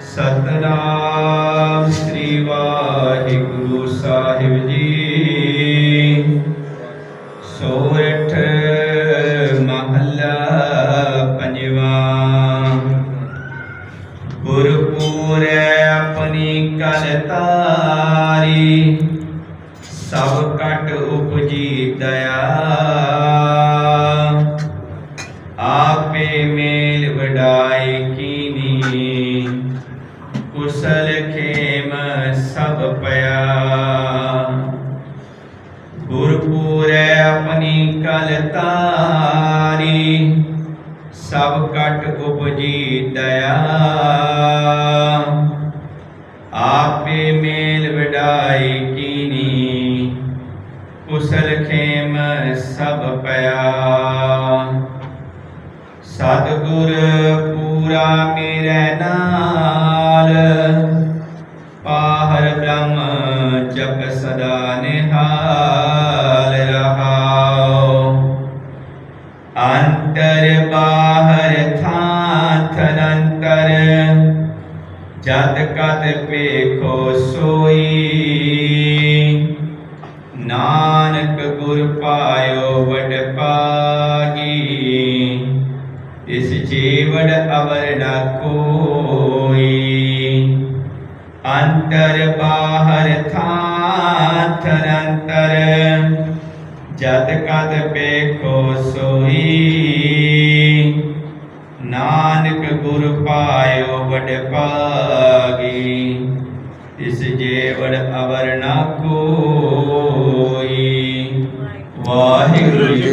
ਸਤਨਾਮ ਸ੍ਰੀ ਵਾਹਿਗੁਰੂ ਸਾਹਿਬ ਜੀ। ਸੋਰਠ ਮਹੱਲਾ ਪੰਜਵਾ। ਗੁਰਪੂਰੈ ਆਪਣੀ ਕਲ ਤਾਰੀ। ਸਭ ਕਟ ਉਪਜੀ ਦਇਆ। ਕੁਸਲ ਖੇਮ ਸਭ ਪਿਆ ਗੁਰਪੂਰੈ ਆਪਣੀ ਕਲ ਤਾਰੀ ਸਭ ਕਟ ਉਪਜੀ ਦਇਆ ਆਪੇ ਮੇਲ ਵਿਡਾਈ ਕੀਨੀ ਕੁਸਲ ਖੇਮ ਸਭ ਪਿਆ ਸਤਿਗੁਰ ਪੂਰਾ ਮੇਰੇ ਨਾਲ kesadane halirahau antar bahar thath nantar jat kat pekho soi Nanak ਗੁਰ ਪਾਇਓ ਵਡ ਪਾਗੀ ਇਸ ਜੀਵਨ ਅਵਰ ਨਾ ਕੋਈ ਅੰਤਰ ਬਾਹਰ ਥਾਂ ਥਨੰਤਰ ਜਤ ਕਤ ਪੇਖੋ ਸੋਈ। ਨਾਨਕ ਗੁਰ ਪਾਇਓ ਵਡ ਪਾਗੀ ਇਸ ਜੀਵੜ ਅਵਰ ਨ ਕੋਈ। ਵਾਹਿਗੁਰੂ